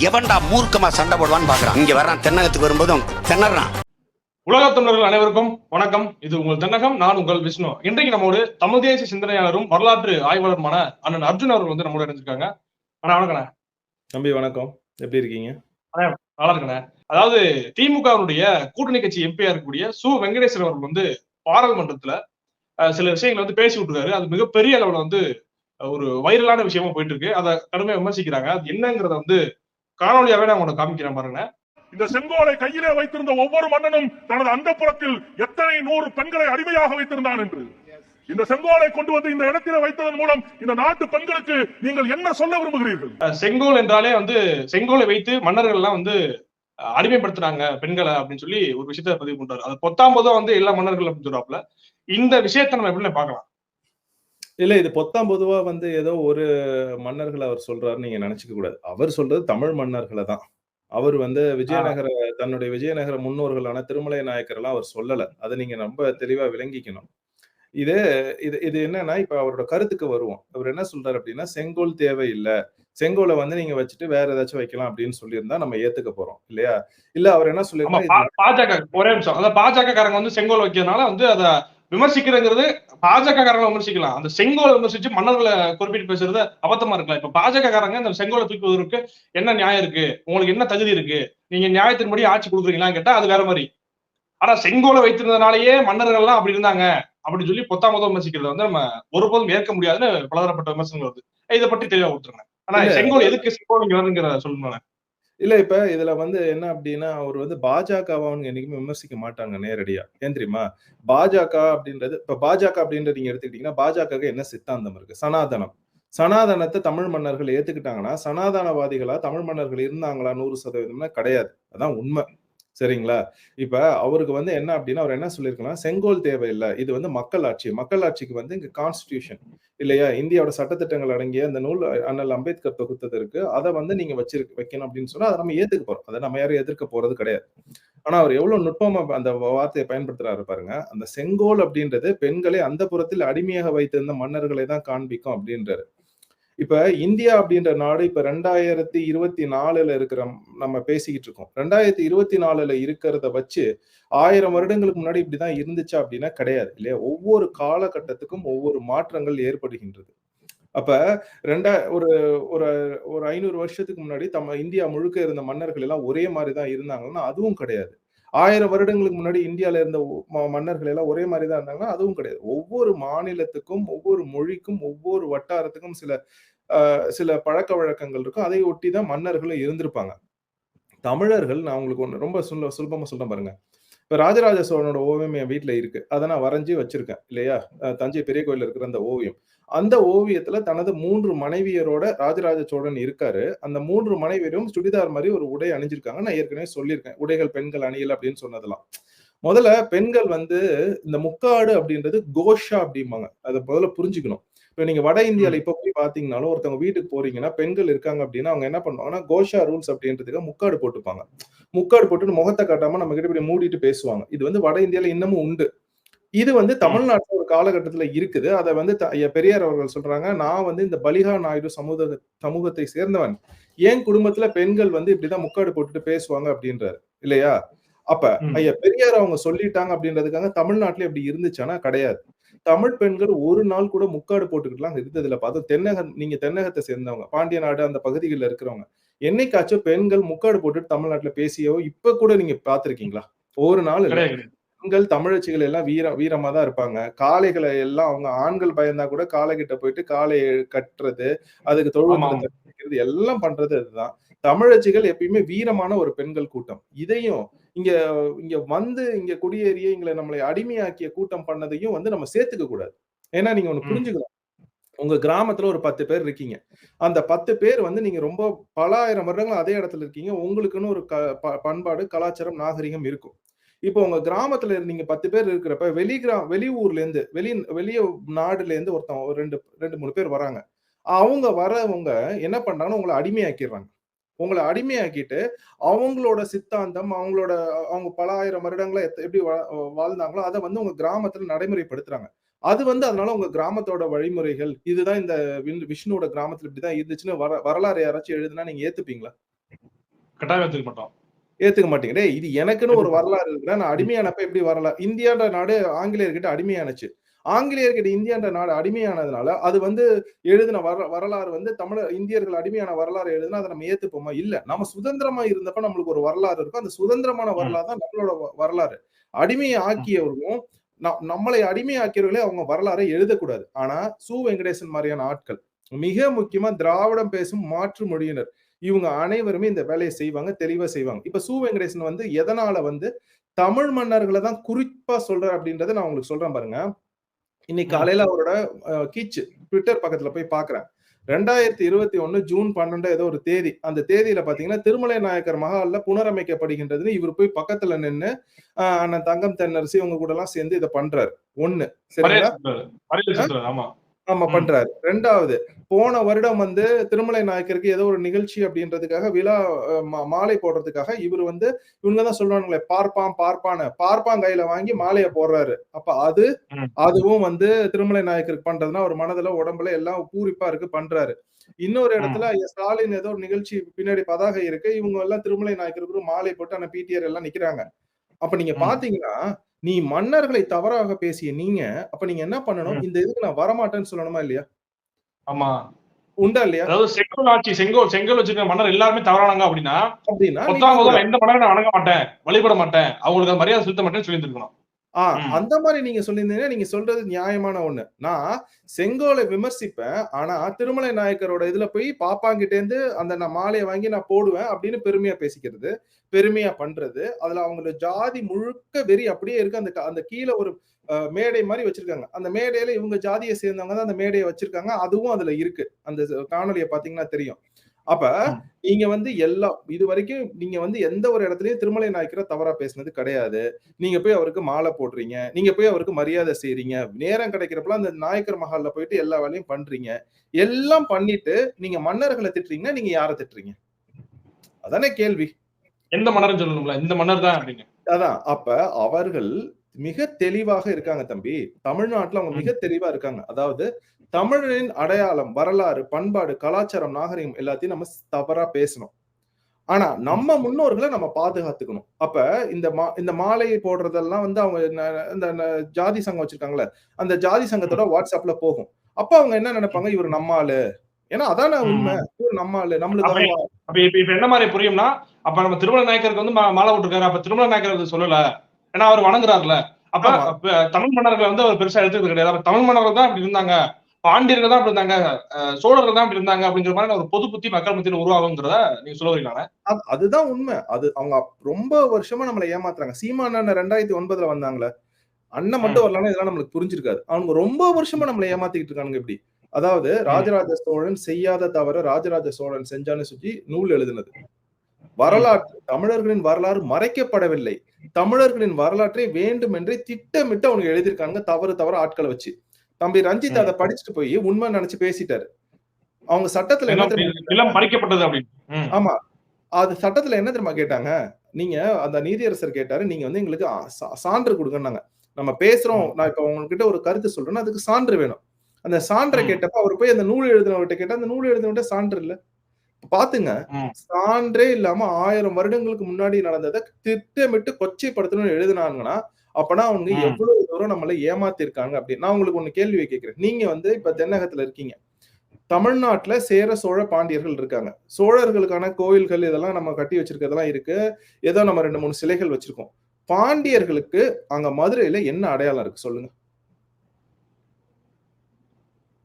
எவன்டா மூர்க்கமா சண்டை போடுவான்னு பாக்குறான். இங்க வர்றான் தென்னகத்துக்கு வரும்போதும் திணறான். உலகத் தமிழர்கள் அனைவருக்கும் வணக்கம். இது உங்கள் தென்னகம் நான் உங்கள் விஷ்ணு. இன்றைக்கு நம்மோடு தமிழ் தேசிய சிந்தனையாளரும் வரலாற்று ஆய்வாளருமான அண்ணன் அர்ஜுன் அவர்கள் வந்து நம்மளோட இணைஞ்சிருக்காங்க. அண்ணா வணக்கண்ணே. தம்பி வணக்கம். எப்படி இருக்கீங்க? நல்லா இருக்கண்ணே. அதாவது திமுகவுடைய கூட்டணி கட்சி எம்பியா இருக்கக்கூடிய சு. வெங்கடேஸ்வரர் அவர்கள் வந்து பாராளுமன்றத்துல சில விஷயங்களை வந்து பேசி விட்டுருக்காரு. அது மிகப்பெரிய அளவுல வந்து ஒரு வைரலான விஷயமா போயிட்டு இருக்கு. அதை கடுமையா விமர்சிக்கிறாங்க. அது என்னங்கிறத வந்து காணொலியாவே நான் உங்களை காமிக்கிறேன் பாருங்க இந்த செங்கோலை கையிலே வைத்திருந்த ஒவ்வொரு மன்னனும் தனது அந்தப்புறத்தில் எத்தனை நூறு பெண்களை அடிமையாக வைத்திருந்தான் என்று. இந்த செங்கோலை கொண்டு வந்து இந்த இடத்திலே வைத்ததன் மூலம் இந்த நாட்டு பெண்களுக்கு நீங்கள் என்ன சொல்ல விரும்புகிறீர்கள்? செங்கோல் என்றாலே வந்து செங்கோலை வைத்து மன்னர்கள் எல்லாம் வந்து அடிமைப்படுத்துறாங்க பெண்களை அப்படின்னு சொல்லி ஒரு விஷயத்த பதிவு பண்றாரு. அது பொத்தாம் போதும் வந்து எல்லா மன்னர்கள் அப்படின்னு சொல்றாப்புல. இந்த விஷயத்தை நம்ம எப்படி பார்க்கலாம். இல்ல இது பொத்தாம் பொதுவா வந்து ஏதோ ஒரு மன்னர்கள் அவர் சொல்றாருன்னு நீங்க நினைச்சுக்க கூடாது. அவர் சொல்றது தமிழ் மன்னர்களை தான். அவர் வந்து விஜயநகர தன்னுடைய விஜயநகர முன்னோர்களான திருமலை நாயக்கர் எல்லாம் அவர் சொல்லல. அதை நீங்க ரொம்ப தெளிவா விளங்கிக்கணும். இது இது இது என்னன்னா இப்ப அவரோட கருத்துக்கு வருவோம். அவர் என்ன சொல்றாரு அப்படின்னா செங்கோல் தேவையில்லை. செங்கோலை வந்து நீங்க வச்சுட்டு வேற ஏதாச்சும் வைக்கலாம் அப்படின்னு சொல்லியிருந்தா நம்ம ஏத்துக்க போறோம். இல்லையா? இல்ல அவர் என்ன பா- பாஜக ஒரே நிமிஷம். அதாவது பாஜக காரங்க வந்து செங்கோல் வைக்கிறதுனால வந்து அதை விமர்சிக்கிறங்கிறது பாஜக காரங்களை விமர்சிக்கலாம். அந்த செங்கோலை விமர்சிச்சு மன்னர்களை குறிப்பிட்டு பேசுறது அபத்தமா இருக்கலாம். இப்ப பாஜக காரங்க இந்த செங்கோலை தூக்குவதற்கு என்ன நியாயம் இருக்கு? உங்களுக்கு என்ன தகுதி இருக்கு? நீங்க நியாயத்தின்படி ஆட்சி கொடுக்குறீங்களான்னு கேட்டா அது வேற மாதிரி. ஆனா செங்கோலை வைத்திருந்தனாலேயே மன்னர்கள் எல்லாம் அப்படி இருந்தாங்க அப்படின்னு சொல்லி பொத்தாம் முதல் விமர்சிக்கிறத வந்து நம்ம ஒருபோதும் ஏற்க முடியாதுன்னு பலதரப்பட்ட விமர்சனங்கள் வருது. இதை பற்றி தெளிவா கொடுத்துருங்க. ஆனா. செங்கோல் எதுக்கு செங்கோல் இங்க வருங்கிற சொல்லுங்க. இல்ல இப்ப இதுல வந்து என்ன அப்படின்னா அவர் வந்து பாஜகவை அவங்க என்னைக்குமே விமர்சிக்க மாட்டாங்க நேரடியா. ஏன் தெரியுமா? பாஜக அப்படின்றது இப்ப பாஜக அப்படின்றது நீங்க எடுத்துக்கிட்டீங்கன்னா பாஜக என்ன சித்தாந்தம் இருக்கு? சனாதனம். சனாதனத்தை தமிழ் மன்னர்கள் ஏத்துக்கிட்டாங்கன்னா சனாதனவாதிகளா தமிழ் மன்னர்கள் இருந்தாங்களா நூறு சதவீதம்னா கிடையாது. அதான் உண்மை. சரிங்களா? இப்ப அவருக்கு வந்து என்ன அப்படின்னா அவர் என்ன சொல்லியிருக்கலாம் செங்கோல் தேவையில்லை. இது வந்து மக்களாட்சி. மக்களாட்சிக்கு வந்து இங்க கான்ஸ்டிடியூஷன் இல்லையா? இந்தியாவோட சட்டத்திட்டங்கள் அடங்கிய அந்த நூல் அண்ணல் அம்பேத்கர் தொகுத்தது இருக்கு. அதை வந்து நீங்க வச்சிருக்க வைக்கணும் அப்படின்னு சொன்னா அதை நம்ம ஏத்துக்க போறோம். அதை நம்ம யாரும் எதிர்க்க போறது கிடையாது. ஆனா அவர் எவ்வளவு நுட்பமா அந்த வார்த்தையை பயன்படுத்துறாரு பாருங்க. அந்த செங்கோல் அப்படின்றது பெண்களை அந்த புறத்தில் அடிமையாக வைத்திருந்த மன்னர்களை தான் காண்பிக்கும் அப்படின்றாரு. இப்ப இந்தியா அப்படின்ற நாடு இப்ப ரெண்டாயிரத்தி இருபத்தி நாலுல இருக்கிற நம்ம பேசிக்கிட்டு இருக்கோம். ரெண்டாயிரத்தி இருபத்தி நாலுல இருக்கிறத வச்சு ஆயிரம் வருடங்களுக்கு முன்னாடி இப்படிதான் இருந்துச்சா அப்படின்னா கிடையாது இல்லையா? ஒவ்வொரு காலகட்டத்துக்கும் ஒவ்வொரு மாற்றங்கள் ஏற்படுகின்றது. அப்ப ரெண்டா ஒரு ஒரு ஒரு ஐநூறு வருஷத்துக்கு முன்னாடி தம்ம இந்தியா முழுக்க இருந்த மன்னர்கள் எல்லாம் ஒரே மாதிரி தான் இருந்தாங்கன்னா அதுவும் கிடையாது. ஆயிரம் வருடங்களுக்கு முன்னாடி இந்தியால இருந்த ம- மன்னர்கள் எல்லாம் ஒரே மாதிரி தான் இருந்தாங்கன்னா அதுவும் கிடையாது. ஒவ்வொரு மாநிலத்துக்கும் ஒவ்வொரு மொழிக்கும் ஒவ்வொரு வட்டாரத்துக்கும் சில ஆஹ், சில பழக்க வழக்கங்கள் இருக்கும். அதை ஒட்டி தான் மன்னர்களும் இருந்திருப்பாங்க. தமிழர்கள் நான் உங்களுக்கு ஒண்ணு ரொம்ப சுல சுலபமாக சொல்றேன் பாருங்க. இப்ப ராஜராஜ சோழனோட ஓவியம் என் வீட்டுல இருக்கு. அதை நான் வரைஞ்சி வச்சிருக்கேன் இல்லையா? தஞ்சை பெரிய கோயில்ல இருக்கிற அந்த ஓவியம். அந்த ஓவியத்துல தனது மூன்று மனைவியரோட ராஜராஜ சோழன் இருக்காரு. அந்த மூன்று மனைவியரும் சுடிதார் மாதிரி ஒரு உடை அணிஞ்சிருக்காங்க. நான் ஏற்கனவே சொல்லியிருக்கேன். உடைகள் பெண்கள் அணியல் அப்படின்னு சொன்னதெல்லாம். முதல்ல பெண்கள் வந்து இந்த முக்காடு அப்படின்றது கோஷா அப்படிம்பாங்க. அதை முதல்ல புரிஞ்சுக்கணும். இப்ப நீங்க வட இந்தியால இப்ப போய் பாத்தீங்கன்னாலும் ஒருத்தவங்க வீட்டுக்கு போறீங்கன்னா பெண்கள் இருக்காங்க அப்படின்னா அவங்க என்ன பண்ணுவாங்கன்னா கோஷா ரூல்ஸ் அப்படின்றதுக்கு முக்காடு போட்டுப்பாங்க. முக்காடு போட்டு முகத்தை காட்டாம நம்ம கிட்ட இப்படி மூடிட்டு பேசுவாங்க. இது வந்து வட இந்தியால இன்னமும் உண்டு. இது வந்து தமிழ்நாட்டுல ஒரு காலகட்டத்துல இருக்குது. அதை வந்து பெரியார் அவர்கள் சொல்றாங்க நான் வந்து இந்த பலிகா நாயுடு சமூக சமூகத்தை சேர்ந்தவன். என் குடும்பத்துல பெண்கள் வந்து இப்படிதான் முக்காடு போட்டுட்டு பேசுவாங்க அப்படின்றாரு. இல்லையா? அப்ப. ஐயா பெரியார் அவங்க சொல்லிட்டாங்க அப்படின்றதுக்காக தமிழ்நாட்டுல இப்படி இருந்துச்சானா கிடையாது. தமிழ் பெண்கள் ஒரு நாள் கூட முக்காடு போட்டுக்கிட்டுலாம் இருந்ததுல பார்த்து தென்னக நீங்க தென்னகத்தை சேர்ந்தவங்க பாண்டிய நாடு அந்த பகுதிகளில் இருக்கிறவங்க. என்னைக்காச்சும் பெண்கள் முக்காடு போட்டுட்டு தமிழ்நாட்டுல பேசியோ இப்ப கூட நீங்க பாத்திருக்கீங்களா? ஒரு நாள் பெண்கள் தமிழச்சிகள் எல்லாம் வீர வீரமா தான் இருப்பாங்க. காளைகளை எல்லாம் அவங்க ஆண்கள் பயந்தா கூட காளை கிட்ட போயிட்டு காளையை கட்டுறது அதுக்கு வைக்கிறது எல்லாம் பண்றது அதுதான். தமிழச்சிகள் எப்பயுமே வீரமான ஒரு பெண்கள் கூட்டம். இதையும் இங்க இங்க வந்து இங்க குடியேறிய எங்களை நம்மளை அடிமையாக்கிய கூட்டம் பண்ணதையும் வந்து நம்ம சேர்த்துக்க கூடாது. ஏன்னா நீங்க ஒண்ணு. புரிஞ்சுக்கலாம் உங்க கிராமத்துல ஒரு பத்து பேர் இருக்கீங்க. அந்த பத்து பேர் வந்து நீங்க ரொம்ப பல ஆயிரம் வருடங்கள் அதே இடத்துல இருக்கீங்க. உங்களுக்குன்னு ஒரு க- பண்பாடு கலாச்சாரம் நாகரிகம் இருக்கும். இப்போ உங்க கிராமத்துல நீங்க பத்து பேர் இருக்கிறப்ப வெளி கிரா வெளி ஊர்ல இருந்து வெளி வெளிய நாடுல இருந்து ஒருத்தன் ஒரு ரெண்டு ரெண்டு மூணு பேர் வராங்க. அவங்க வரவங்க என்ன பண்றாங்கன்னா உங்களை அடிமையாக்கிடுறாங்க. உங்களை அடிமையாக்கிட்டு அவங்களோட சித்தாந்தம் அவங்களோட அவங்க பல ஆயிரம் வருடங்களை எத்த- எப்படி வா- வாழ்ந்தாங்களோ அதை வந்து உங்க கிராமத்துல நடைமுறைப்படுத்துறாங்க. அது வந்து அதனால உங்க கிராமத்தோட வழிமுறைகள் இதுதான் இந்த விஷ்ணுவோட கிராமத்துல இப்படிதான் இருந்துச்சுன்னு வர வரலாறு யாராச்சும் எழுதுனா நீங்க ஏத்துப்பீங்களா? கட்டாயம் எடுத்துக்க மாட்டோம். ஏத்துக்க மாட்டீங்க. டேய் இது எனக்குன்னு ஒரு வரலாறு இருக்குடா நான் அடிமையானப்ப எப்படி வரலாறு இந்தியான்ற நாடு ஆங்கிலேயர்கிட்ட அடிமையானுச்சு. ஆங்கிலேயர்கிட்ட இந்தியான்ற நாடு அடிமையானதுனால அது வந்து எழுதின வர வரலாறு வந்து தமிழ இந்தியர்கள் அடிமையான வரலாறு எழுதுனா அதை நம்ம ஏத்துப்போமா? இல்ல. நம்ம சுதந்திரமா இருந்தப்ப நம்மளுக்கு ஒரு வரலாறு இருக்கும். அந்த சுதந்திரமான வரலாறு தான் நம்மளோட வரலாறு. அடிமையை ஆக்கியவர்களும் நம்மளை அடிமையாக்கியவர்களே அவங்க வரலாறை எழுதக்கூடாது. ஆனா சு. வெங்கடேசன் மாதிரியான ஆட்கள் மிக முக்கியமா திராவிடம் பேசும் மாற்று மொழியினர். இவங்க அனைவருமே இந்த வேலையை செய்வாங்க தெளிவா செய்வாங்க. இப்ப சு. வெங்கடேசன் வந்து எதனால வந்து தமிழ் மன்னர்களை தான் குறிப்பா சொல்றாரு அப்படின்றத நான் உங்களுக்கு சொல்றேன் பாருங்க. இன்னைக்கு காலையில அவரோட கீச்சு ட்விட்டர் பக்கத்துல போய் பாக்குறேன். ரெண்டாயிரத்தி இருபத்தி ஒண்ணு ஜூன் பன்னெண்டு ஏதோ ஒரு தேதி. அந்த தேதியில பாத்தீங்கன்னா திருமலை நாயக்கர் மகால்ல புனரமைக்கப்படுகின்றதுன்னு இவர் போய் பக்கத்துல நின்னு அண்ணன் தங்கம் தென்னரசி இவங்க கூட எல்லாம் சேர்ந்து இதை பண்றாரு. ஒண்ணு. சரிங்களா? ஆமா. பண்றாரு ரெண்டாவது போன வருடம் வந்து திருமலை நாயக்கருக்கு ஏதோ ஒரு நிகழ்ச்சி அப்படின்றதுக்காக விழா மாலை போடுறதுக்காக இவர் வந்து இவங்க தான் சொல்றாங்களே பார்ப்பான் பார்ப்பான்னு பார்ப்பான் கையில வாங்கி மாலையை போடுறாரு அப்ப அது. அதுவும் வந்து திருமலை நாயக்கருக்கு பண்றதுன்னா ஒரு மனதுல உடம்புல எல்லாம் பூரிப்பா இருக்கு பண்றாரு இன்னொரு இடத்துல ஸ்டாலின் ஏதோ ஒரு நிகழ்ச்சி பின்னாடி பதாகை இருக்கு இவங்க எல்லாம் திருமலை நாயக்கருக்கு மாலை போட்டு அந்த பிடிஆர் எல்லாம் நிக்கிறாங்க அப்ப நீங்க. பாத்தீங்கன்னா நீ மன்னர்களை தவறாக பேசிய நீங்க அப்ப நீங்க என்ன பண்ணணும். இந்த இதுக்கு நான் வரமாட்டேன்னு சொல்லணுமா இல்லையா? ஆமா. உண்டா இல்லையா? அதாவது செங்கோல் ஆட்சி செங்கோல் செங்கோல் வச்சிருக்க மன்னர் எல்லாருமே தவறானாங்க அப்படின்னா அப்படின்னா எந்த மன்னரை நான் வணங்க மாட்டேன் வழிபட மாட்டேன். அவங்களுக்கு மரியாதை செலுத்த மாட்டேன்னு சொல்லி இருக்கணும் ஆ, ம். அந்த மாதிரி நீங்க சொல்லியிருந்தீங்கன்னா நீங்க சொல்றது நியாயமான ஒண்ணு. நான் செங்கோலை விமர்சிப்பேன். ஆனா திருமலை நாயக்கரோட இதுல போய் பாப்பாங்கிட்ட இருந்து அந்த நான் மாலையை வாங்கி நான் போடுவேன் அப்படின்னு பெருமையா பேசிக்கிறது பெருமையா பண்றது அதுல அவங்களோட ஜாதி முழுக்க வெறி அப்படியே இருக்கு. அந்த அந்த கீழே ஒரு அஹ், மேடை மாதிரி வச்சிருக்காங்க. அந்த மேடையில இவங்க ஜாதியை சேர்ந்தவங்க தான் அந்த மேடையை வச்சிருக்காங்க. அதுவும் அதுல இருக்கு. அந்த காணொலியை பாத்தீங்கன்னா தெரியும். அப்ப. நீங்க வந்து எல்லா இது வரைக்கும் நீங்க வந்து எந்த ஒரு இடத்துலயும் திருமலை நாயக்கரை தவறா பேசுனது கிடையாது. நீங்க போய் அவருக்கு மாலை போடுறீங்க. நீங்க போய் அவருக்கு மரியாதை செய்றீங்க. நேரம் கிடைக்கிறப்பலாம் அந்த நாயக்கர் மஹால்ல போயிட்டு எல்லா வேலையும் பண்றீங்க. எல்லாம் பண்ணிட்டு நீங்க மன்னர்களை திட்டுறீங்கன்னா நீங்க யாரை திட்டுறீங்க? அதானே கேள்வி. எந்த மன்னர்னு சொல்லணும்ல? இந்த மன்னர் தான் அப்படின்னு. அதான். அப்ப அவர்கள் மிக தெளிவாக இருக்காங்க தம்பி. தமிழ்நாட்டுல அவங்க மிக தெளிவா இருக்காங்க. அதாவது தமிழரின் அடையாளம் வரலாறு பண்பாடு கலாச்சாரம் நாகரிகம் எல்லாத்தையும் நம்ம தவறா பேசணும். ஆனா நம்ம முன்னோர்களை நம்ம பாதுகாத்துக்கணும். அப்ப இந்த மா இந்த மாலையை போடுறதெல்லாம் வந்து அவங்க இந்த ஜாதி சங்கம் வச்சிருக்காங்கல்ல அந்த ஜாதி சங்கத்தோட வாட்ஸ்அப்ல போகும். அப்ப அவங்க என்ன நினைப்பாங்க? இவர் நம்ம ஆளு ஏன்னா அதான உண்மை. நம்ம ஆளு நம்மளுக்கு அப்ப இப்ப இப்ப என்ன மாதிரி புரியும்னா அப்ப நம்ம திருமல நாயக்கருக்கு வந்து மாலை விட்டுருக்காரு அப்ப திருமல நாயக்கர் அது சொல்லல. ஏன்னா அவர் வணங்குறாருல. அப்ப தமிழ் மன்னர்கள் வந்து அவர் பெருசா எடுத்துக்கிறது கிடையாது. அப்ப தமிழ் மன்னர்கள் தான் இப்படி இருந்தாங்க. பாண்டியர்கள் தான் இப்படி இருந்தாங்க. சோழர்கள் தான் இப்படி இருந்தாங்க அப்படிங்கிற மாதிரி ஒரு பொது புத்தி மக்கள் மத்தியில் உருவாகுங்கிறத நீங்க சொல்ல வரீங்களா அதுதான் உண்மை. அது அவங்க ரொம்ப வருஷமா நம்மளை ஏமாத்துறாங்க. சீமான் அண்ணன் ரெண்டாயிரத்தி ஒன்பதுல வந்தாங்களே அண்ணன் மட்டும் வரலாம்னா இதெல்லாம் நம்மளுக்கு புரிஞ்சிருக்காது. அவங்க ரொம்ப வருஷமா நம்மளை ஏமாத்திக்கிட்டு இருக்கானுங்க இப்படி. அதாவது ராஜராஜ சோழன் செய்யாத தவிர ராஜராஜ சோழன் செஞ்சான்னு சொல்லி நூல் எழுதினது. வரலாற்று தமிழர்களின் வரலாறு மறைக்கப்படவில்லை. தமிழர்களின் வரலாற்றை வேண்டுமென்றே திட்டமிட்டு அவங்க எழுதியிருக்காங்க தவறு தவறு ஆட்களை வச்சு. தம்பி ரஞ்சித். அதை படிச்சுட்டு போய் உண்மை நினைச்சு பேசிட்டாரு. அவங்க சட்டத்துல என்ன. ஆமா. அது சட்டத்துல என்ன தெரியுமா கேட்டாங்க? நீங்க அந்த நீதியரசர் கேட்டாரு நீங்க வந்து எங்களுக்கு சான்று கொடுங்கன்னாங்க. நம்ம பேசுறோம். நான் இப்ப உங்ககிட்ட ஒரு கருத்து சொல்றேன்னா அதுக்கு சான்று வேணும். அந்த சான்றை. கேட்டப்ப அவர் போய் அந்த நூல் எழுதினவர்கிட்ட கேட்டா அந்த நூல் எழுதினவர்கிட்ட சான்று இல்ல. பாத்துங்க. சான்றே இல்லாம ஆயிரம் வருடங்களுக்கு முன்னாடி நடந்ததை திட்டமிட்டு கொச்சைப்படுத்தணும்னு எழுதினாங்கன்னா அப்பனா அவங்க. எவ்வளவு தூரம் நம்மள ஏமாத்திருக்காங்க அப்படின்னு நான் உங்களுக்கு ஒண்ணு கேள்வி கேட்கிறேன். நீங்க வந்து இப்ப தென்னகத்துல இருக்கீங்க. தமிழ்நாட்டுல சேர சோழ பாண்டியர்கள் இருக்காங்க. சோழர்களுக்கான கோயில்கள் இதெல்லாம் நம்ம கட்டி வச்சிருக்கிறதெல்லாம் இருக்கு. ஏதோ நம்ம ரெண்டு மூணு சிலைகள் வச்சிருக்கோம். பாண்டியர்களுக்கு அங்க மதுரையில என்ன அடையாளம் இருக்கு? சொல்லுங்க.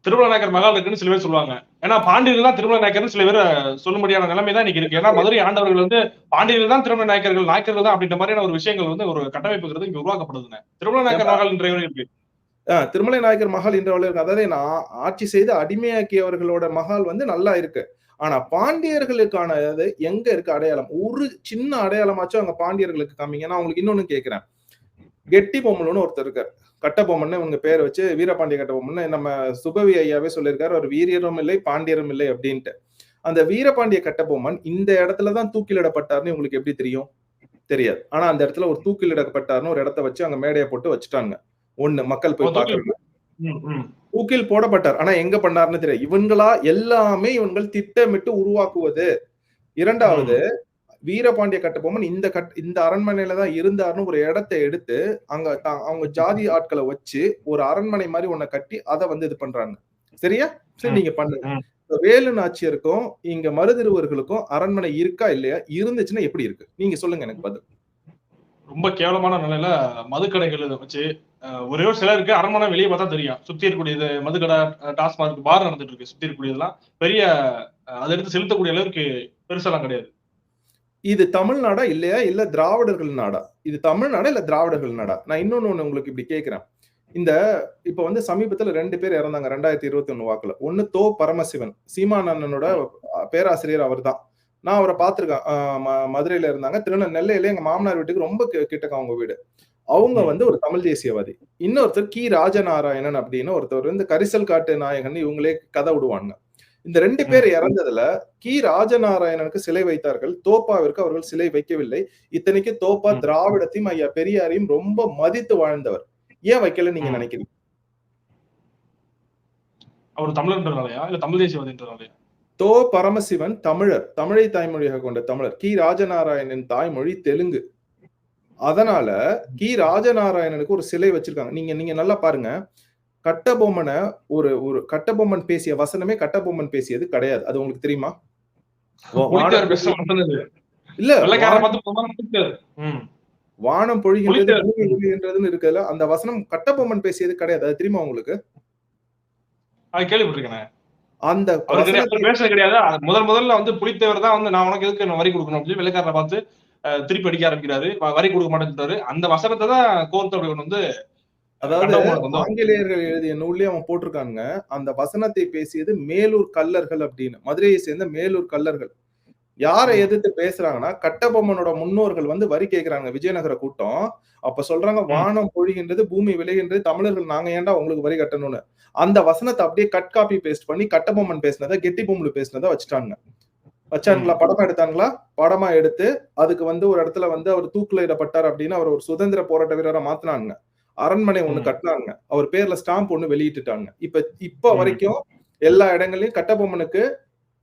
திருமல நாயக்கர் மகால் இருக்குன்னு சில பேர் சொல்லுவாங்க. ஏன்னா பாண்டியர்கள் தான் திருமல நாயக்கர்னு சில பேர் சொல்லும்படியான நிலைமை தான் இன்னைக்கு இருக்கு. ஏன்னா மதுரை ஆண்டவர்கள் வந்து பாண்டியர்கள் தான் திருமல நாயக்கர்கள் நாயக்கர்கள் தான் அப்படின்ற மாதிரியான ஒரு விஷயங்கள் வந்து ஒரு கட்டமைப்புங்கிறது இங்க உருவாக்கப்படுதுங்க. திருமல நாயக்கர் மகால் என்ற இருக்கு. ஆஹ் திருமலை நாயக்கர் மகால் என்ற இருக்கு. அதாவது நான் ஆட்சி செய்து அடிமையாக்கியவர்களோட மகால் வந்து நல்லா இருக்கு. ஆனா பாண்டியர்களுக்கான இது எங்க இருக்கு அடையாளம்? ஒரு சின்ன அடையாளமாச்சும் அங்க பாண்டியர்களுக்கு காமிங்க. நான் உங்களுக்கு இன்னொன்னு கேக்குறேன். கெட்டி பொம்மல்னு ஒருத்தர் இருக்கார். கட்டபொம்மன் உங்க பேரை வச்சு வீரபாண்டிய கட்டபொம்மன் நம்ம சுபவி ஐயாவே சொல்லியிருக்காரு. அவர் வீரியரும் இல்லை பாண்டியரும் இல்லை அப்படின்ட்டு. அந்த வீரபாண்டிய கட்டபொம்மன் இந்த இடத்துலதான் தூக்கிலிடப்பட்டார்னு உங்களுக்கு எப்படி தெரியும்? தெரியாது. ஆனா அந்த இடத்துல ஒரு தூக்கிலிடப்பட்டார்னு ஒரு இடத்த வச்சு அங்க மேடையை போட்டு வச்சுட்டாங்க. ஒண்ணு மக்கள் போய் ஒரு தூக்கில் பாக்குறாங்க. தூக்கில் போடப்பட்டார். ஆனா எங்க பண்ணாருன்னு தெரியும் இவங்களா எல்லாமே இவங்கள் திட்டமிட்டு உருவாக்குவது. இரண்டாவது வீரபாண்டிய கட்டபொம்மன் இந்த கட் இந்த அரண்மனையில தான் இருந்தாருன்னு ஒரு இடத்தை எடுத்து அங்க அவங்க ஜாதி ஆட்களை வச்சு ஒரு அரண்மனை மாதிரி ஒண்ண கட்டி அதை வந்து இது பண்றாங்க. சரியா? சரி. நீங்க பண்ணுங்க. வேலு நாச்சியருக்கும் இங்க மருதிருவர்களுக்கும் அரண்மனை இருக்கா இல்லையா? இருந்துச்சுன்னா எப்படி இருக்கு? நீங்க சொல்லுங்க எனக்கு பதில். ரொம்ப கேவலமான நிலையில மதுக்கடைகள் இதை வச்சு ஒரே ஒரு சிலருக்கு அரண்மனை வெளியே பார்த்தா தெரியும். சுத்தி இருக்கக்கூடியது மதுக்கடை அஹ், டாஸ்மாக் பார் நடந்துட்டு இருக்கு. சுத்தி இருக்கக்கூடியதெல்லாம் பெரிய அதை எடுத்து செலுத்தக்கூடிய அளவுக்கு பெருசெல்லாம் கிடையாது. இது தமிழ்நாடா இல்லையா? இல்ல திராவிடர்கள் நாடா? இது தமிழ்நாடா இல்ல திராவிடர்கள் நாடா? நான் இன்னொன்னு ஒண்ணு உங்களுக்கு இப்படி கேக்குறேன். இந்த இப்ப வந்து சமீபத்துல ரெண்டு பேர் இறந்தாங்க ரெண்டாயிரத்தி இருபத்தி ஒண்ணு வாக்குல. ஒண்ணு தோ பரமசிவன் சீமானந்தனோட பேராசிரியர் அவர்தான். நான் அவரை பார்த்திருக்கேன். மதுரையில இருந்தாங்க. திருநெ நெல்லையில எங்க மாமனார் வீட்டுக்கு ரொம்ப கிட்டக்க அவங்க வீடு. அவங்க. வந்து ஒரு தமிழ் தேசியவாதி. இன்னொருத்தர் கி. ராஜநாராயணன் அப்படின்னு ஒருத்தர் வந்து கரிசல் காட்டு நாயகன் இவங்களே கதை விடுவாங்க இந்த ரெண்டு பேர் இறந்ததுல கி. ராஜநாராயணனுக்கு சிலை வைத்தார்கள். தோப்பாவிற்கு அவர்கள் சிலை வைக்கவில்லை. இத்தனைக்கு தோப்பா. திராவிடத்தையும் ஐயா பெரியாரையும் ரொம்ப மதித்து வாழ்ந்தவர். ஏன் வைக்கல நீங்க. நினைக்கிறீங்க? அவர் தமிழர்ன்றனாலயா இல்ல தமிழ் தேசியவாதின்றனாலயா தோ பரமசிவன் தமிழர். தமிழை தாய்மொழியாக கொண்ட தமிழர். கி. ராஜநாராயணன் தாய்மொழி தெலுங்கு. அதனால கி. ராஜநாராயணனுக்கு ஒரு சிலை வச்சிருக்காங்க. நீங்க நீங்க நல்லா பாருங்க. கட்டபொம்மனை ஒரு ஒரு கட்டபொம்மன் பேசிய வசனமே கட்டபொம்மன் பேசியது கிடையாது. அது உங்களுக்கு தெரியுமா? இல்ல வானம் பொழிகின்றது இருக்குல்ல அந்த வசனம் கட்டபொம்மன் பேசியது கிடையாது. அது தெரியுமா உங்களுக்கு? கேள்விப்பட்டிருக்கேன். அந்த பேசுறது கிடையாது. முதல் முதல்ல வந்து புலித்தேவர் தான் வந்து நான் உனக்கு எதுக்கு வரி கொடுக்கணும் அப்படின்னு சொல்லி வெள்ளைக்காரரை பார்த்து திருப்பி அடிக்க ஆரம்பிக்கிறாரு. வரி கொடுக்க மாட்டேன்னு சொல்றாரு அந்த வசனத்தை தான் கோர்த்து அப்படி கொண்டு வந்து அதாவது ஆங்கிலேயர்கள் எழுதிய நூல்லயே அவன் போட்டிருக்காங்க அந்த வசனத்தை பேசியது மேலூர் கல்லர்கள் அப்படின்னு. மதுரையை சேர்ந்த மேலூர் கல்லர்கள். யாரை. எதிர்த்து பேசுறாங்கன்னா கட்டபொம்மனோட முன்னோர்கள் வந்து வரி கேக்குறாங்க விஜயநகர கூட்டம். அப்ப சொல்றாங்க. வானம் பொழிகின்றது பூமி விளைகின்றது தமிழர்கள் நாங்க ஏன்டா உங்களுக்கு வரி கட்டணும்னு? அந்த வசனத்தை அப்படியே கட் காப்பி பேஸ்ட் பண்ணி கட்டபொம்மன் பேசினதை கெட்டி பொம்மலு பேசினதை வச்சுட்டாங்க வச்சாங்களா படமா எடுத்தாங்களா படமா எடுத்து அதுக்கு வந்து ஒரு இடத்துல வந்து அவர் தூக்குல இடப்பட்டார் அப்படின்னு அவர் ஒரு சுதந்திர போராட்ட வீரரா மாத்தினாங்க அரண்மனை ஒண்ணு. கட்டினாங்க. அவர் பேர்ல ஸ்டாம்ப் ஒண்ணு வெளியிட்டுட்டாங்க. இப்ப இப்ப. வரைக்கும் எல்லா இடங்கள்லயும் கட்டபொம்மனுக்கு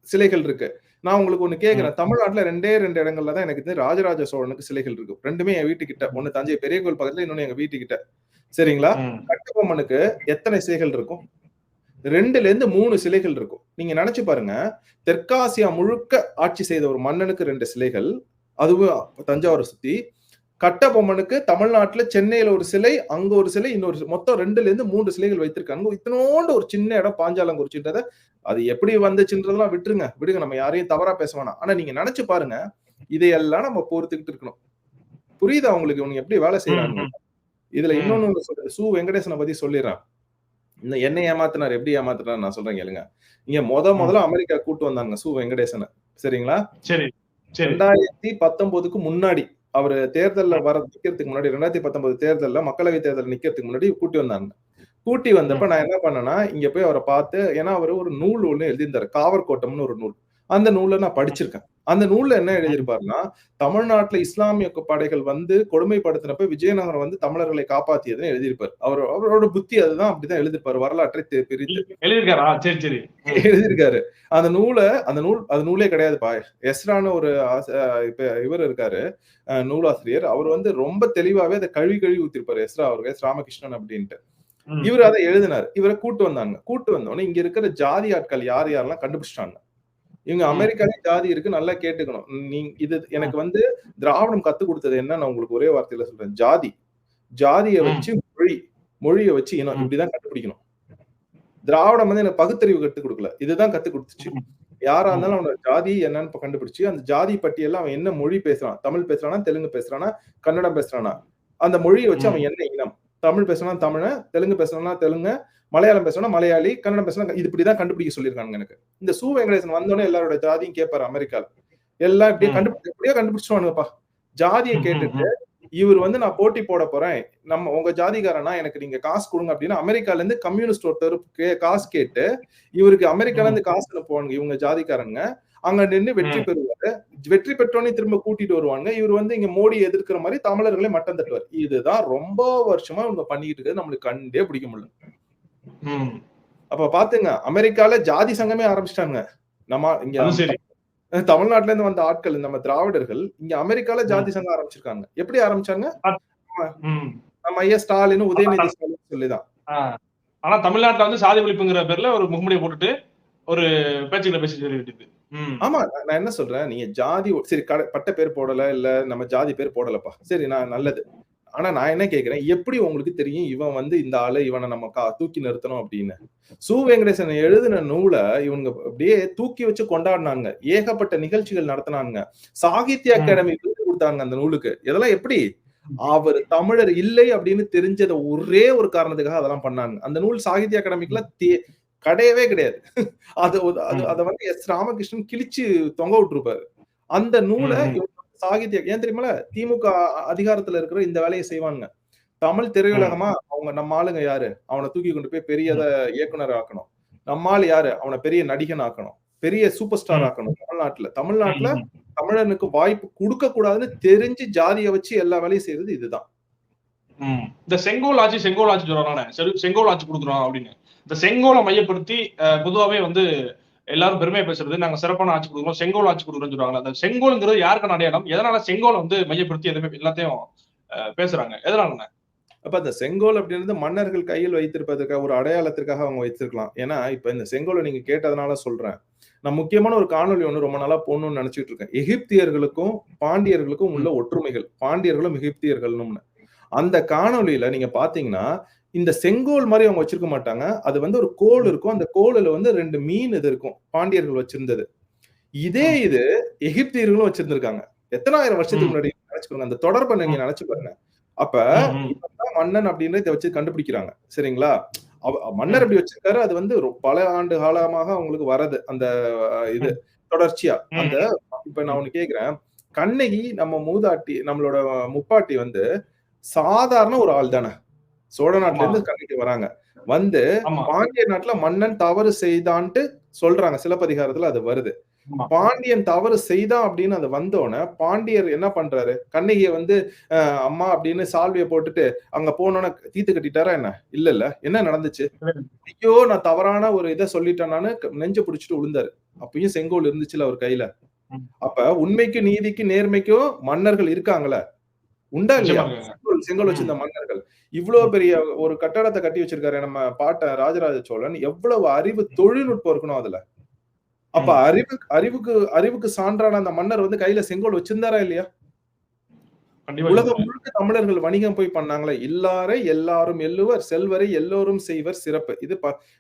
சிலைகள் இருக்கு. நான் உங்களுக்கு ஒண்ணு கேக்குறேன். தமிழ்நாட்டுல ரெண்டே ரெண்டு இடங்கள்ல தான் எனக்கு தெரிஞ்சு ராஜராஜ சோழனுக்கு சிலைகள் இருக்கு. ரெண்டுமே என் வீட்டுக்கிட்ட. ஒண்ணு தஞ்சை பெரிய கோயில் பக்கத்துல இன்னொன்னு எங்க வீட்டுக்கிட்ட. சரிங்களா. கட்டபொம்மனுக்கு எத்தனை சிலைகள் இருக்கும்? ரெண்டுல இருந்து மூணு சிலைகள் இருக்கும். நீங்க நினைச்சு பாருங்க. தெற்காசியா முழுக்க ஆட்சி செய்த ஒரு மன்னனுக்கு ரெண்டு சிலைகள். அதுவும் தஞ்சாவூரை சுத்தி. கட்டபொம்மனுக்கு தமிழ்நாட்டுல சென்னையில ஒரு சிலை அங்க ஒரு சிலை இன்னொரு மொத்தம் ரெண்டுல இருந்து மூன்று சிலைகள் வைத்திருக்காங்க. இத்தனோண்டு ஒரு சின்ன இடம் பாஞ்சாலங்குறிச்சின்றத அது எப்படி வந்துச்சுன்றதெல்லாம் விட்டுருங்க. விடுங்க நம்ம யாரையும் தவறா பேச வேணாம். ஆனா நீங்க நினைச்சு பாருங்க இதையெல்லாம் நம்ம பொறுத்துக்கிட்டு இருக்கணும். புரியுதா உங்களுக்கு? இவங்க எப்படி வேலை செய்யறாங்க. இதுல. இன்னொன்னு சு வெங்கடேசனை பத்தி சொல்லிடுறேன். இந்த என்ன ஏமாத்தினார் எப்படி ஏமாத்தினார் நான் சொல்றேன் கேளுங்க. இங்க முத முதல்ல அமெரிக்கா கூட்டு வந்தாங்க சு வெங்கடேசனை. சரிங்களா? சரி சரி. ரெண்டாயிரத்தி பத்தொன்பதுக்கு முன்னாடி அவர் தேர்தலில் வர நிற்கிறதுக்கு முன்னாடி ரெண்டாயிரத்தி பத்தொன்பது தேர்தலில் மக்களவை தேர்தல் நிக்கிறதுக்கு முன்னாடி கூட்டி வந்தாங்க. கூட்டி வந்தப்ப நான் என்ன பண்ணேன்னா இங்க போய் அவரை பார்த்து ஏன்னா அவர் ஒரு நூல் ஒன்று எழுதியிருந்தாரு. காவற்கோட்டம்னு ஒரு நூல். அந்த நூலை நான் படிச்சிருக்கேன். அந்த நூல்ல என்ன எழுதியிருப்பாருன்னா தமிழ்நாட்டுல இஸ்லாமிய படைகள் வந்து கொடுமைப்படுத்தினப்ப விஜயநகரம் வந்து தமிழர்களை காப்பாத்தியதுன்னு எழுதியிருப்பாரு. அவர் அவரோட புத்தி அதுதான் அப்படிதான் எழுதியிருப்பாரு. வரலாற்றை பிரித்து. எழுதியிருக்காரா? அந்த நூலை அந்த நூல் அது நூலே கிடையாதுப்பா எஸ்ரான்னு ஒரு இப்ப இவர் இருக்காரு அஹ் நூலாசிரியர். அவர் வந்து ரொம்ப தெளிவாவே அதை கழுவி கழுவி ஊத்திருப்பாரு எஸ்ரா அவருக்கு எஸ் ராமகிருஷ்ணன் அப்படின்ட்டு. இவர் அதை எழுதினார். இவரை கூட்டு வந்தாங்க. கூட்டு வந்தோடனே இங்க இருக்கிற ஜாதி ஆட்கள் யார் யாரெல்லாம் கண்டுபிடிச்சிட்டாங்க. இவங்க. அமெரிக்காலே ஜாதி இருக்கு நல்லா கேட்டுக்கணும். நீங்க இது எனக்கு வந்து திராவிடம் கத்து கொடுத்தது என்ன? நான் உங்களுக்கு ஒரே வார்த்தையில சொல்றேன். ஜாதி. ஜாதியை. வச்சு மொழி மொழியை வச்சு இனம். இப்படிதான் கண்டுபிடிக்கணும். திராவிடம் வந்து எனக்கு பகுத்தறிவு கத்து கொடுக்கல. இதுதான் கத்து கொடுத்துச்சு. யாரா இருந்தாலும் அவனோட ஜாதி என்னன்னு கண்டுபிடிச்சு அந்த ஜாதி பட்டியல்ல அவன் என்ன மொழி பேசுறான்? தமிழ் பேசுறானா? தெலுங்கு பேசுறானா? கன்னடம் பேசுறானா? அந்த மொழியை வச்சு அவன் என்ன இனம்? தமிழ் பேசுனா தமிழ தெலுங்கு பேசுனா தெலுங்கு மலையாளம் பேசுனா மலையாளி கன்னடம் பேசுனா இது இப்படிதான் கண்டுபிடிக்க சொல்லியிருக்காங்க எனக்கு. இந்த சு வெங்கடேசன் வந்தோடனே எல்லாரோட ஜாதியும் கேட்பாரு அமெரிக்கால. எல்லாம் இப்படியே ம். கண்டுபிடி எப்படியோ கண்டுபிடிச்சிருவானுங்கப்பா. ஜாதியை கேட்டுட்டு இவர் வந்து நான் போட்டி போட போறேன். நம்ம உங்க ஜாதிகாரனா எனக்கு நீங்க காசு கொடுங்க அப்படின்னா அமெரிக்கால இருந்து கம்யூனிஸ்ட் ஒருத்தர் காசு கேட்டு இவருக்கு அமெரிக்கால இருந்து காசு அனுப்புவாங்க இவங்க ஜாதிக்காரங்க. அங்க நின்று வெற்றி ம். வெற்றி பெற்றோன்னே திரும்ப கூட்டிட்டு வருவாங்க. இவர் வந்து இங்க மோடி எதிர்க்கிற மாதிரி தமிழர்களை மட்டம் தட்டுவார். இதுதான் ரொம்ப வருஷமா இவங்க பண்ணிட்டு இருக்கிறது. நம்மளுக்கு கண்டே பிடிக்க முடியல. அப்ப பாத்துங்க அமெரிக்கால ஜாதி சங்கமே ஆரம்பிச்சிட்டாங்க நம்ம இங்க தமிழ்நாட்டுல இருந்து வந்த ஆட்கள் நம்ம திராவிடர்கள் இங்க அமெரிக்கால ஜாதி சங்கம் ஆரம்பிச்சிருக்காங்க. எப்படி ஆரம்பிச்சாங்க. நம்ம ஐயா ஸ்டாலின் உதயநிதி ஸ்டாலின் சொல்லிதான். ஆனா தமிழ்நாட்டுல வந்து சாதி ஒழிப்புங்கிற பேர்ல ஒரு முகமுடியை போட்டுட்டு ஒரு பேச்சுக்களை பேசி சொல்லி வேண்டியது ம். ஆமா நான் என்ன சொல்றேன்? நீங்க ஜாதி சரி பட்ட பேர் போடல இல்ல நம்ம ஜாதி பேர் போடலப்பா. சரி நான் நல்லது. ஆனா நான் என்ன கேக்குறேன்? எப்படி உங்களுக்கு தெரியும் இவன் வந்து இந்த ஆளு இவனை நம்ம கா தூக்கி நிறுத்தணும் அப்படின்னு? சு. வெங்கடேசன் எழுதின நூலை இவங்க அப்படியே தூக்கி வச்சு கொண்டாடினாங்க. ஏகப்பட்ட நிகழ்ச்சிகள் நடத்தினாங்க. சாகித்ய. அகாடமி விருது கொடுத்தாங்க அந்த நூலுக்கு. இதெல்லாம் எப்படி? அவர் தமிழர் இல்லை அப்படின்னு தெரிஞ்சத ஒரே ஒரு காரணத்துக்காக அதெல்லாம் பண்ணாங்க. அந்த நூல் சாகித்ய அகாடமிக்குலாம் தே- கிடையவே கிடையாது. அது அது வந்து எஸ் ராமகிருஷ்ணன் கிழிச்சு தொங்க விட்டுருப்பாரு. அந்த நூலை சாகித்ய ஏன் தெரியுமா திமுக அதிகாரத்துல இருக்கிற இந்த வேலையை செய்வாங்க தமிழ் திரையுலகமா அவங்க நம்ம ஆளுங்க யாரு? அவனை தூக்கி கொண்டு போய் பெரியத இயக்குனர் ஆக்கணும். நம்ம ஆள் யாரு? அவனை பெரிய நடிகன் ஆக்கணும். பெரிய சூப்பர் ஸ்டார். ஆக்கணும் தமிழ்நாட்டுல. தமிழ்நாட்டுல. தமிழனுக்கு வாய்ப்பு கொடுக்க கூடாதுன்னு தெரிஞ்சு ஜாதியை வச்சு எல்லா வேலையும் செய்யறது இதுதான். இந்த செங்கோல் ஆட்சி செங்கோல் ஆட்சி சொல்றானே செங்கோல் ஆட்சி கொடுக்குறோம் அப்படின்னு. இந்த செங்கோலை மையப்படுத்தி அஹ், பொதுவாவே வந்து எல்லாரும் பெருமையா பேசுறது நாங்க சிறப்பான ஆட்சி கொடுக்குறோம் செங்கோல் ஆட்சி கொடுக்குறோம்னு சொல்றாங்க அந்த செங்கோல்ங்கிறது யாருக்கான அடையாளம்? எதனால செங்கோலை வந்து மையப்படுத்தி எதுவுமே எல்லாத்தையும் பேசுறாங்க? எதனால அப்ப அந்த செங்கோல் அப்படின்றது மன்னர்கள் கையில் வைத்திருப்பதற்காக ஒரு அடையாளத்திற்காக அவங்க வைத்திருக்கலாம். ஏன்னா இப்ப இந்த செங்கோலை நீங்க கேட்டதுனால சொல்றேன். நான் முக்கியமான ஒரு காணொளி ஒண்ணு ரொம்ப நாளா போடணும்னு நினைச்சிட்டு இருக்கேன். எகிப்தியர்களுக்கும் பாண்டியர்களுக்கும் உள்ள ஒற்றுமைகள் பாண்டியர்களும் எகிப்தியர்களும்னு அந்த காணொளியில நீங்க பாத்தீங்கன்னா இந்த செங்கோல் மாதிரி அவங்க வச்சிருக்க மாட்டாங்க. அது வந்து ஒரு கோல் இருக்கும். அந்த கோலில் வந்து ரெண்டு மீன் இது இருக்கும். பாண்டியர்கள் வச்சிருந்தது. இதே இது எகிப்தியர்களும் வச்சிருந்திருக்காங்க. எத்தனாயிரம் வருஷத்துக்கு. முன்னாடி நினைச்சுக்கோங்க அந்த தொடர்பை நீங்க நினைச்சு பாருங்க. அப்ப மன்னன் அப்படின்னு இதை வச்சு கண்டுபிடிக்கிறாங்க. சரிங்களா? மன்னர் அப்படி வச்சிருக்காரு? அது வந்து பல ஆண்டு காலமாக அவங்களுக்கு வரது. அந்த இது தொடர்ச்சியா. அந்த இப்ப நான் ஒண்ணு கேக்குறேன். கண்ணகி நம்ம மூதாட்டி நம்மளோட முப்பாட்டி வந்து சாதாரண ஒரு ஆள் தானே சோழ நாட்டுல இருந்து கண்ணகி வராங்க. வந்து பாண்டிய நாட்டுல மன்னன் தவறு செய்தான்ட்டு சொல்றாங்க. சிலப்பதிகாரத்துல அது வருது. பாண்டியன் தவறு செய்தான் அப்படின்னு அது வந்தோடனே பாண்டியர் என்ன பண்றாரு? கண்ணகிய வந்து அம்மா அப்படின்னு சால்விய போட்டுட்டு அங்க போனோன்னு தீத்து கட்டிட்டாரா என்ன? இல்ல இல்ல. என்ன நடந்துச்சு? ஐயோ நான் தவறான ஒரு இதை சொல்லிட்டேனான்னு நெஞ்ச பிடிச்சிட்டு விழுந்தாரு அப்பயும் செங்கோல் இருந்துச்சுல அவர் கையில. அப்ப உண்மைக்கு நீதிக்கு நேர்மைக்கும் மன்னர்கள் இருக்காங்களே? உண்டா இல்லையா? செங்கோல் வச்சிருந்த மன்னர்கள். இவ்வளவு பெரிய ஒரு கட்டடத்தை கட்டி வச்சிருக்காரு நம்ம பாட்ட ராஜராஜ சோழன். எவ்வளவு அறிவு தொழில்நுட்பம் இருக்கணும் அதுல. அப்ப அறிவு அறிவுக்கு அறிவுக்கு சான்றான அந்த மன்னர் வந்து கையில செங்கோல் வச்சிருந்தாரா இல்லையா? உலகம் முழுக்க தமிழர்கள் வணிகம் போய் பண்ணாங்களே இல்லாரை எல்லாரும் எல்லுவர் செல்வரை எல்லோரும் செய்வர் சிறப்பு. இது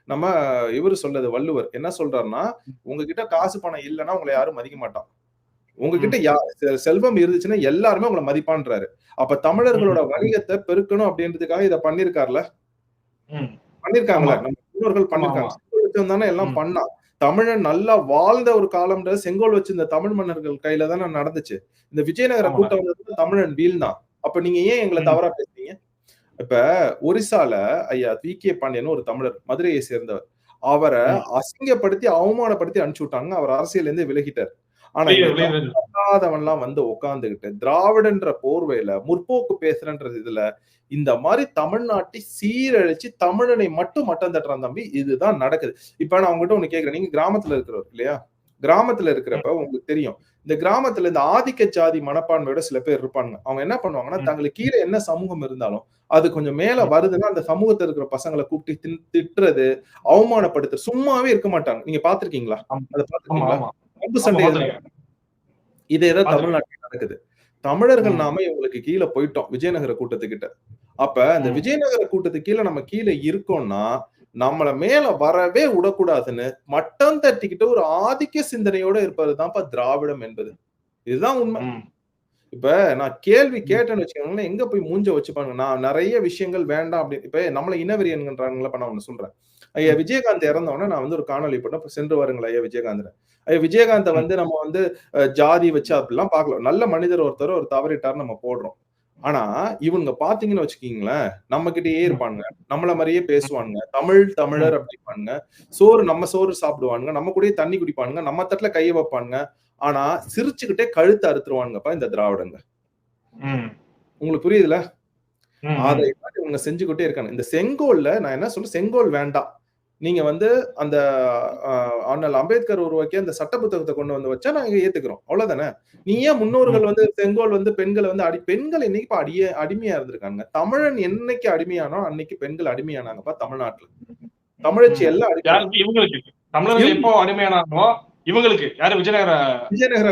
நம்ம இவரு சொல்லது வள்ளுவர். என்ன சொல்றாருன்னா உங்ககிட்ட காசு பணம் இல்லைன்னா உங்களை யாரும் மதிக்க மாட்டான். உங்ககிட்ட யா செல்வம் இருந்துச்சுன்னா எல்லாருமே உங்களை மதிப்பான்றாரு. அப்ப தமிழர்களோட வணிகத்தை பெருக்கணும் அப்படின்றதுக்காக இத பண்ணிருக்காருல. பண்ணிருக்காங்களா. நம்ம முன்னோர்கள் பண்ணிருக்காங்க. தானே எல்லாம் ம். பண்ணான் தமிழன் நல்லா வாழ்ந்த ஒரு காலம்ன்றது செங்கோல் வச்சிருந்த தமிழ் மன்னர்கள் கையில தானே நடந்துச்சு. இந்த விஜயநகர. கூட்டம் தமிழன் வீழ்தான் அப்ப நீங்க ஏன் எங்களை. தவறா பேசுறீங்க? இப்ப ஒரிசால ஐயா வி. கே. பாண்டியன் ஒரு தமிழர் மதுரையை சேர்ந்தவர். அவரை. அசிங்கப்படுத்தி அவமானப்படுத்தி அனுப்பிச்சு விட்டாங்க. அவர் அரசியல இருந்து விலகிட்டார். ஆனா வந்து உட்கார்ந்துகிட்டு திராவிடன்ற போர்வையில முற்போக்கு பேசுறன்றது இதுல இந்த மாதிரி தமிழ்நாட்டை சீரழிச்சு தமிழனை மட்டும் மட்டம் தட்டுறான் தம்பி இதுதான் நடக்குது. இப்ப நான் உங்ககிட்ட ஒண்ணு கேக்குறேன். நீங்க கிராமத்துல இருக்கிறவர் இல்லையா? கிராமத்துல இருக்கிறப்ப உங்களுக்கு தெரியும். இந்த கிராமத்துல இந்த ஆதிக்க ஜாதி மனப்பான்மையோட சில பேர் இருப்பாங்க அவங்க என்ன பண்ணுவாங்கன்னா. தங்களுக்கு கீழே என்ன சமூகம் இருந்தாலும் அது கொஞ்சம் மேல வருதுன்னா அந்த சமூகத்துல இருக்கிற பசங்களை கூப்பிட்டு திட்டுறது அவமானப்படுத்துறது சும்மாவே இருக்க மாட்டாங்க. நீங்க பாத்திருக்கீங்களா. அதை பாத்திருக்கீங்களா? ஆமா, சண்டை பார்த்திருக்கேன். இதே தான் பார்த்திருக்கேன். தமிழ்நாட்டில் நடக்குது தமிழர்கள். நாம இவங்களுக்கு கீழே போயிட்டோம் விஜயநகர கூட்டத்துக்கிட்ட அப்ப இந்த. விஜயநகர கூட்டத்துக்கு கீழே நம்ம கீழே இருக்கோம்னா நம்மள மேல வரவே விடக்கூடாதுன்னு மட்டம் தட்டிக்கிட்டு ஒரு ஆதிக்க சிந்தனையோட இருப்பது தான்ப்பா திராவிடம் என்பது இதுதான் உண்மை. இப்ப நான் கேள்வி கேட்டேன்னு வச்சுக்கோங்களேன் எங்க போய் மூஞ்ச வச்சுப்பாங்க நான் நிறைய விஷயங்கள் வேண்டாம் அப்படின்னு இப்ப நம்மள இனவெறியன்கிறாங்களா இப்ப நான் ஒண்ணு சொல்றேன் ஐயா விஜயகாந்த் இறந்தவொடனே நான் வந்து ஒரு காணொலி போட்டேன். சென்று வருங்களா ஐயா விஜயகாந்த் ஐயா விஜயகாந்த வந்து நம்ம வந்து ஜாதி வச்சு அப்படிலாம் பார்க்கலாம் நல்ல மனிதர் ஒருத்தர் ஒரு தவறிட்டார் நம்ம போடுறோம். ஆனா இவங்க பாத்தீங்கன்னு வச்சுக்கீங்களேன் நம்ம கிட்டயே இருப்பானுங்க. நம்மள மாதிரியே பேசுவானுங்க. தமிழ் தமிழர் அப்படிப்பானுங்க சோறு நம்ம சோறு சாப்பிடுவானுங்க. நம்ம கூடயே தண்ணி குடிப்பானுங்க. நம்ம தட்டுல கைய வைப்பானுங்க. ஆனா சிரிச்சுக்கிட்டே கழுத்து அறுத்துருவானுங்கப்பா இந்த திராவிடங்க. உங்களுக்கு புரியுதுல. அதை இவங்க செஞ்சுக்கிட்டே இருக்காங்க. இந்த செங்கோல்ல நான் என்ன சொல்றேன்? செங்கோல் வேண்டாம். நீங்க வந்து அந்த அண்ணல் அம்பேத்கர் உருவாக்கிய அந்த சட்ட புத்தகத்தை கொண்டு வந்து வச்சா நாங்க ஏத்துக்கிறோம். அவ்வளவுதானே? நீ ஏன் முன்னோர்கள் வந்து செங்கோல் வந்து பெண்களை வந்து அடி பெண்கள் இன்னைக்கு அடிய அடிமையா இருந்திருக்காங்க? தமிழன் என்னைக்கு அடிமையானோ அன்னைக்கு பெண்கள் அடிமையானாங்கப்பா தமிழ்நாட்டுல. தமிழச்சி எல்லாம் இவங்களுக்கு? தமிழர்கள் எப்போ அடிமையானாங்களோ இவங்களுக்கு. யாரு விஜயநகர விஜயநகர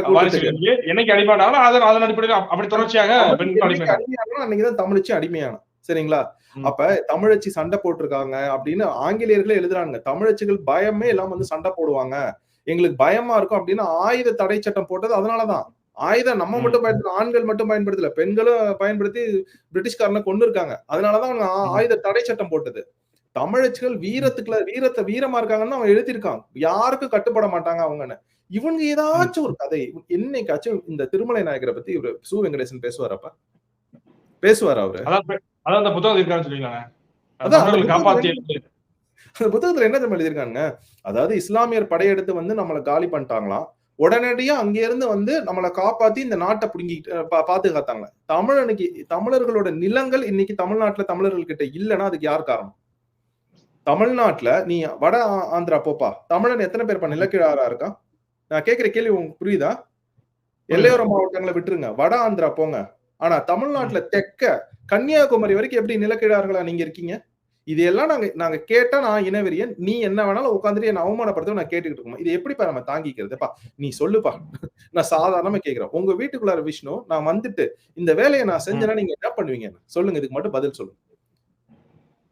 என்னைக்கு அடிமையானாங்களோ அதன் அதன் அடிப்படையில் அப்~ அப்படி தொடர்ச்சியாக பெண்கள் அடிமையானாலும் அன்னைக்குதான் தமிழச்சி அடிமையானா சரிங்களா. அப்ப தமிழச்சி சண்டை போட்டிருக்காங்க அப்படின்னு ஆங்கிலேயர்களே எழுதுறாங்க. தமிழச்சிகள் பயமே இல்லாம வந்து சண்டை போடுவாங்க. எங்களுக்கு பயமா இருக்கும் அப்படின்னு ஆயுத தடை சட்டம் போட்டது அதனாலதான். ஆயுதம் நம்ம. மட்டும் பயன்படுத்த ஆண்கள் மட்டும் பயன்படுத்தல பெண்களும் பயன்படுத்தி பிரிட்டிஷ்காரனை கொண்டு இருக்காங்க அதனாலதான். ஆயுத தடை சட்டம் போட்டது. தமிழச்சிகள் வீரத்துக்குள்ள வீரத்தை வீரமா இருக்காங்கன்னு அவன் எழுதியிருக்கான் யாருக்கும் கட்டுப்பட மாட்டாங்க அவங்கன்னு. இவங்க ஏதாச்சும் ஒரு கதை என்னைக்காச்சும் இந்த திருமலை நாயகரை பத்தி இவரு சு வெங்கடேசன் பேசுவாரப்ப? பேசுவார் அவரு? அதான் அந்த புத்தகம் இருக்கான்னு சொல்லிருக்காங்க அதான் அந்த தமிழர்கள் காப்பாத்தி அந்த புத்தகத்துல என்ன தெரியுமா எழுதியிருக்காங்க? அதாவது இஸ்லாமியர் படையெடுத்து வந்து நம்மளை காலி பண்ணிட்டாங்களாம். உடனடியா அங்க இருந்து வந்து நம்மளை காப்பாத்தி இந்த நாட்டை புடுங்கிட்டு பா- பாதுகாத்தாங்க தமிழனுக்கு தமிழர்களோட நிலங்கள் இன்னைக்கு தமிழ்நாட்டுல தமிழர்கள் கிட்ட இல்லைன்னா அதுக்கு யார் காரணம்? தமிழ்நாட்டுல நீ வட ஆந்திரா போப்பா. தமிழன் எத்தனை பேர் நிலக்கிழாரா இருக்கான் நான் கேக்குற கேள்வி உங்களுக்கு புரியுதா. எல்லையோர மாவட்டங்களை விட்டுருங்க. வட ஆந்திரா போங்க. ஆனா தமிழ்நாட்டுல தெற்க கன்னியாகுமரி வரைக்கும் எப்படி நிலக்கிழார்களா நீங்க இருக்கீங்க? இதெல்லாம் நாங்க நாங்க கேட்டா நான் இனவெறியன் நீ என்ன வேணாலும் உட்காந்துட்டு என்ன அவமானப்படுத்த நான் கேட்டுக்கிட்டு இருக்கோம்? இது எப்படிப்பா நம்ம தாங்கிக்கிறதுப்பா நீ சொல்லுப்பா. நான் சாதாரணமா கேக்குறேன். உங்க வீட்டுக்குள்ளார விஷ்ணு நான் வந்துட்டு இந்த வேலையை நான் செஞ்சேன்னா நீங்க என்ன பண்ணுவீங்க? சொல்லுங்க இதுக்கு மட்டும் பதில் சொல்லுங்க.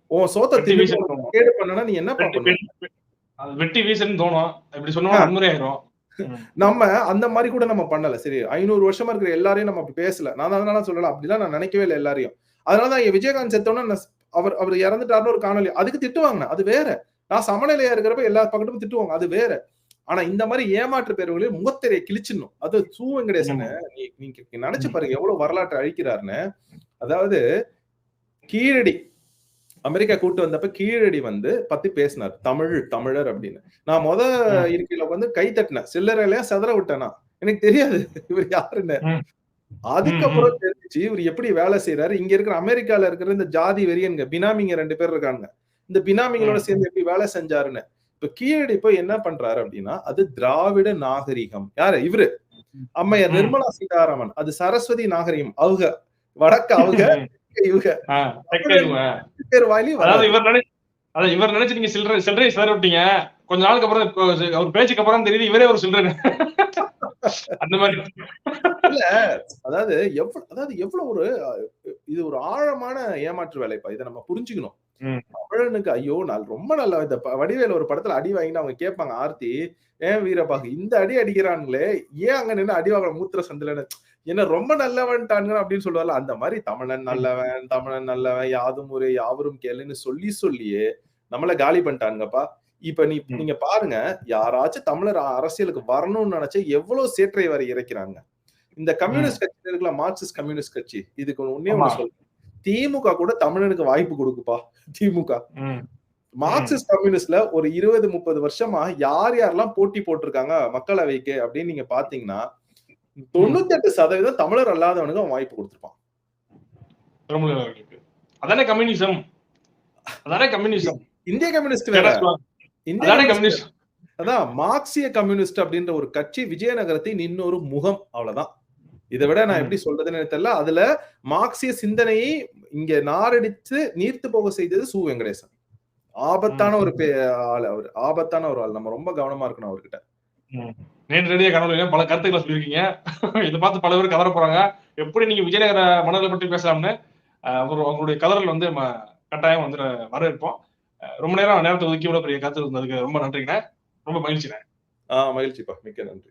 உன் சோத்த உனக்கு கேடு பண்ணனா நீ என்ன பண்ணுவ வெட்டி- வீசன்னு தோணும். இப்படி சொன்னா வன்முறை ஆயிரும். நம்ம அந்த மாதிரி கூட நம்ம பண்ணல. சரி ஐநூறு வருஷமா இருக்கிற எல்லாரையும் நம்ம அப்படி பேசல. நான் அதனால சொல்லல. அப்படிலாம் நான் நினைக்கவே இல்லை எல்லாரையும். அதனாலதான் விஜயகாந்த் செத்தோன்னா அவர் அவர் இறந்துட்டாருன்னு ஒரு காணொலி அதுக்கு திட்டுவாங்க அது வேற. நான் சமநிலையா இருக்கிறப்ப எல்லா பக்கத்தும் திட்டுவாங்க அது வேற. ஆனா இந்த மாதிரி ஏமாற்று பேர்களில் முகத்திரையை கிழிச்சிடணும். அது சூ வெங்கடேசன் நீ நீங்க நினைச்சு பாருங்க எவ்வளவு வரலாற்றை அழிக்கிறாருன்னு. அதாவது கீழடி அமெரிக்கா கூட்டு வந்தப்ப கீழடி வந்து பத்தி பேசினார். தமிழ் தமிழர் அப்படின்னு. நான் முத. இருக்கையில வந்து கை தட்டினேன். சில்லறையில செதற விட்டேனா? எனக்கு தெரியாது. இவர் யாருன்னு. அதுக்கப்புறம் தெரிஞ்சுச்சு இவர் எப்படி வேலை செய்யறாரு இங்க இருக்கிற அமெரிக்கால இருக்கிற இந்த ஜாதி வெறியன்க பினாமிங்க ரெண்டு பேர் இருக்காங்க இந்த பினாமிங்களோட. சேர்ந்து எப்படி வேலை செஞ்சாருன்னு. இப்ப கீழடி போய் என்ன பண்றாரு அப்படின்னா அது திராவிட நாகரிகம். யாரு? இவரு. அம்மையார் ம். நிர்மலா சீதாராமன். அது சரஸ்வதி நாகரிகம். அவங்க வடக்கு அவங்க இவங்க. பேர் வாயிலையும் அதாவது. இவர் நினை அதாவது இவர் நினைச்சு நீங்க சில்லறை சில்லறையை சிலர விட்டீங்க. கொஞ்ச நாளுக்கு அப்புறம் அவர் பேச்சுக்கு அப்புறம் தெரியுது இவரே ஒரு சில்லறை அந்த மாதிரி. அதாவது எவ்வளவு அதாவது எவ்வளவு ஒரு இது ஒரு ஆழமான ஏமாற்று வேலைப்பா. இதை நம்ம புரிஞ்சுக்கணும். தமிழனுக்கு ஐயோ நான் ரொம்ப நல்லா இந்த வடிவேல ஒரு படத்துல அடி வாங்கிட்டு அவங்க கேட்பாங்க ஆர்த்தி ஏன் வீரபாகு இந்த அடி அடிக்கிறானுங்களே? ஏன் அங்க நின்று அடி வாங்குற மூத்திர சந்திலன்னு? என்ன ரொம்ப நல்லவன்ட்டானுங்க அப்படின்னு சொல்லுவார்ல அந்த மாதிரி தமிழன் நல்லவன் தமிழன் நல்லவன் யாதும் ஒரு யாவரும் கேளுன்னு சொல்லி சொல்லியே நம்மள காலி பண்ணிட்டானுங்கப்பா இப்ப நீ. நீங்க பாருங்க யாராச்சும் தமிழர் அரசியலுக்கு வரணும்னு நினைச்சா எவ்வளவு சேற்றை வரை இறைக்கிறாங்க இந்த கம்யூனிஸ்ட் கட்சி இருக்குல்ல மார்க்சிஸ்ட் கம்யூனிஸ்ட் கட்சி இதுக்கு ஒண்ணே ஆமா. ஒண்ணு சொல்றேன் திமுக கூட தமிழனுக்கு வாய்ப்பு கொடுக்குப்பா திமுக. மார்க்சிஸ்ட் கம்யூனிஸ்ட்ல ஒரு இருபது முப்பது வருஷமா யார் யாரெல்லாம் போட்டி போட்டிருக்காங்க மக்களவைக்கு அப்படின்னு நீங்க பாத்தீங்கன்னா தொண்ணூத்தி எட்டு சதவீதம் தமிழர் அல்லாதவனுக்கு அவன் வாய்ப்பு கொடுத்திருப்பான். திருமூலர் அவர்களுக்கு. அதானே கம்யூனிசம் அதானே கம்யூனிசம் இந்திய கம்யூனிஸ்ட் வேற. இந்திய அதானே கம்யூனிஸ்ட் கம்யூனிஸ்ட் அதான் மார்க்சிய கம்யூனிஸ்ட் அப்படின்ற ஒரு கட்சி விஜயநகரத்தின் இன்னொரு முகம் அவ்வளவுதான். இதை விட நான். எப்படி சொல்றதுன்னு தெரியல. அதுல மார்க்சிய சிந்தனையை இங்க நாரடித்து நீர்த்து போக செய்தது சு. வெங்கடேசன். ஆபத்தான ஒரு ஆள் அவர். ஆபத்தான ஒரு ஆள். நம்ம ரொம்ப கவனமா இருக்கணும் அவர்கிட்ட. நேரடியாக கனவுல பல கருத்துக்களை சொல்லியிருக்கீங்க. இதை பார்த்து பல பேர் கதற போறாங்க. எப்படி நீங்க விஜயநகர மனதில் பற்றி பேசலாம்னு அஹ், ஒரு உங்களுடைய கதறல் வந்து நம்ம கட்டாயம் வந்து வரவேற்போம். ரொம்ப நேரம் நேரத்தை ஒதுக்கி விட பெரிய கருத்து இருந்ததுக்கு ரொம்ப நன்றிங்க ரொம்ப மகிழ்ச்சிங்க ஆஹ் மகிழ்ச்சிப்பா. மிக்க நன்றி.